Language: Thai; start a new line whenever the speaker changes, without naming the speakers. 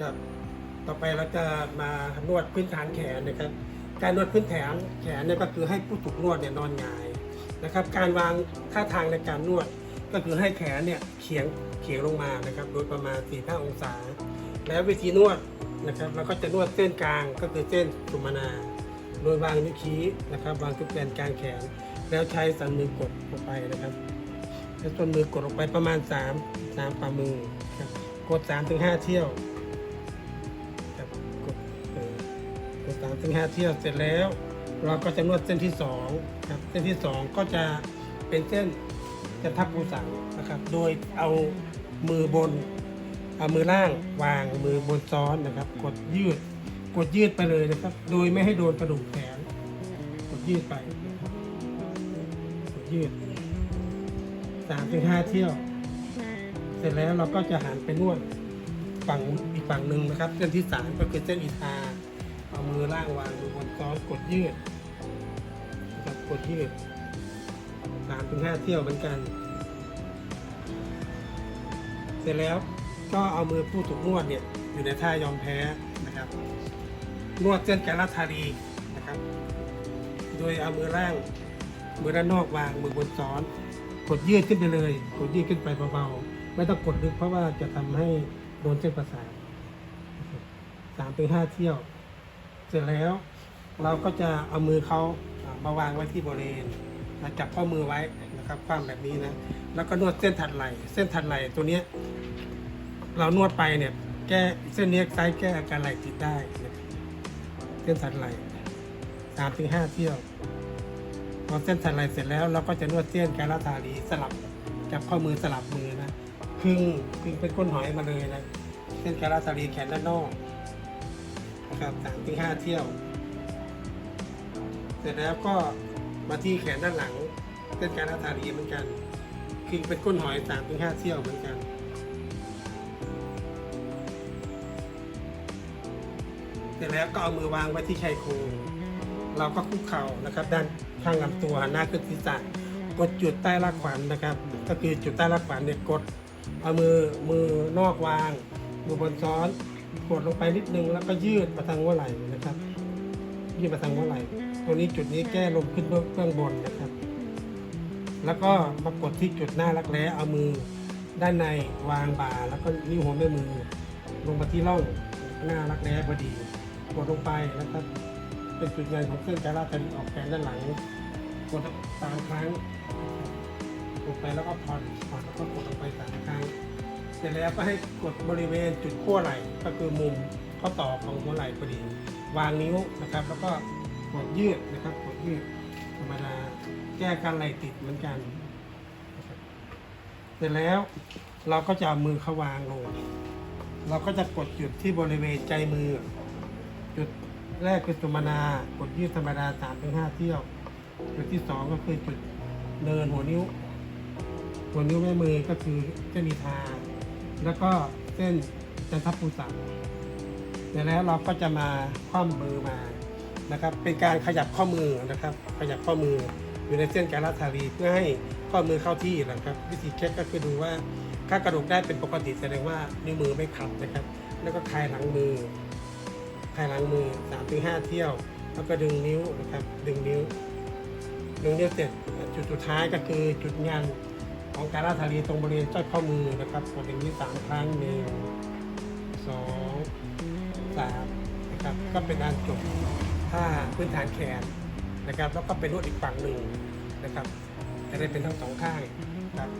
ครับต่อไปเราจะมานวดพื้นฐานแขนนะครับ การนวดพื้นฐานแขนเนี่ยก็คือให้ผู้ถูกนวดเนี่ยนอนหงายนะครับ การวางท่าทางในการนวด ก็คือให้แขนเนี่ยเฉียงเฉียงลงมานะครับ โดยประมาณ4-5องศา แล้ววิธีนวดนะครับเราก็จะนวดเส้นกลางก็คือเส้นสุมนาโดยวางนิ้วชี้นะครับ วางทุกแกนกลางแขน แล้วใช้สันมือกดลงไปนะครับใช้ส้นมือกดลงไปประมาณ 3 3ฝ่ามือครับกด3ถึง5เที่ยว อกด3ถึง5เที่ยวเสร็จแล้ว เราก็จะนวดเส้นที่2ครับเส้นที่2ก็จะเป็นเส้นจะทับภูสังนะครับ โดยเอามือบนเอามือล่างวางมือบนซ้อนนะครับ กดยืดกดยืดไปเลยนะครับ โดยไม่ให้โดนกระดูกแขนกดยืดไปกดยืดสามถึงห้าเที่ยว เสร็จแล้วเราก็จะหันไปนวดฝั่งอีกฝั่งหนึ่งนะครับ เส้นที่สามก็คือเส้นอีทา เอามือล่างวางมือบนซ้อนกดยืดนะครับกดยืดสามถึงห้าเที่ยวเหมือนกัน เสร็จแล้วก็เอามือผู้ถูกนวดเนี่ยอยู่ในท่ายอมแพ้นะครับ นวดเส้นแกลลาทารีนะครับ โดยเอามือล่างมือด้านนอกวางมือบนซ้อน กดยืดขึ้นไปเลย กดยืดขึ้นไปเบาๆไม่ต้องกดลึกเพราะว่าจะทำให้โดนเส้นประสาทสามถึงห้าเที่ยว เสร็จแล้วเราก็จะเอามือเขามาวางไว้ที่บริเวณจับข้อมือไว้นะครับคว่ำแบบนี้นะแล้วก็นวดเส้นถัดไหล่เส้นถัดไหล่ตัวเนี้ยเรานวดไปเนี่ยแก้เส้นเนี้ยซ้ายแก้อาการไหล่ติดได้เส้นถัดไหล่สามถึงห้าเที่ยวพอเส้นถัดไหล่เสร็จแล้วเราก็จะนวดเส้นกาลาตาลีสลับจับข้อมือสลับมือนะครึ่งครึ่งเป็นก้นหอยมาเลยนะเส้นกาลาตาลีแขนด้านนอก นะครับสามถึงห้าเที่ยว เสร็จแล้วก็มาที่แขนด้านหลังเส้นกาลาตาลีเหมือนกันครึ่งเป็นก้นหอยสามถึงห้าเที่ยวเหมือนกัน เสร็จแล้วก็เอามือวางไว้ที่ชายโครงเราก็คุกเข่านะครับ ด้านข้างลำตัวหน้าขึ้นศีรษะกดจุดใต้รากขวัญนะครับ ก็คือจุดใต้รากขวัญเนี่ยกดเอามือมือนอกวางมือบนซ้อน กดลงไปนิดนึงแล้วก็ยืดมาทางหัวไหล่นะครับ ยืดมาทางหัวไหล่ตัวนี้จุดนี้แก้ลมขึ้นเบื้องบนนะครับ แล้วก็มากดที่จุดหน้ารักแร้เอามือ ด้านในวางบ่าแล้วก็นิ้วหัวแม่มือ ลงมาที่ร่องหน้ารักแร้พอดีกดลงไปนะครับ เป็นจุดงินของเครื่องการาดตาลีออกแขนด้านหลังกดสามครั้งกดไปแล้วก็ผ่อนผ่อนแล้วก็กดลงไปสามครั้ง เสร็จแล้วก็ให้กดบริเวณจุดขั้วไหล่ก็คือมุมข้อต่อของหัวไหล่พอดี วางนิ้วนะครับ แล้วก็กดยืดนะครับกดยืดธรรมดาแก้การไหล่ติดเหมือนกัน เสร็จแล้วเราก็จะเอามือเขาวางลง เราก็จะกดจุดที่บริเวณใจมือ จุดแรกคือสุมนากดยืดธรรมดาสามถึงห้าเที่ยว จุดที่สองก็คือจุดเดินหัวนิ้ว หัวนิ้วแม่มือก็คือเส้นอีทาง แล้วก็เส้นจันทภูสังเสร็จแล้วเราก็จะมาคว่ำมือมานะครับ เป็นการขยับข้อมือนะครับ ขยับข้อมืออยู่ในเส้นการลาทารีเพื่อให้ข้อมือเข้าที่นะครับ วิธีเช็คก็คือดูว่าถ้ากระดูกได้เป็นปกติแสดงว่านิ้วมือไม่ขัดนะครับ แล้วก็คลายหลังมือคลายหลังมือสามถึงห้าเที่ยว แล้วก็ดึงนิ้วนะครับ ดึงนิ้ว ดึงนิ้วเสร็จจุดสุดท้ายก็คือจุดงาน ของการาธารีตรงบริเวณจ้อยข้อมือนะครับกดอย่างนี้สามครั้งหนึ่งสองสามนะครับก็เป็นการจบท่าพื้นฐานแขนนะครับ แล้วก็เป็นนวดอีกฝั่งหนึ่งนะครับ จะได้เป็นทั้งสองข้างครับ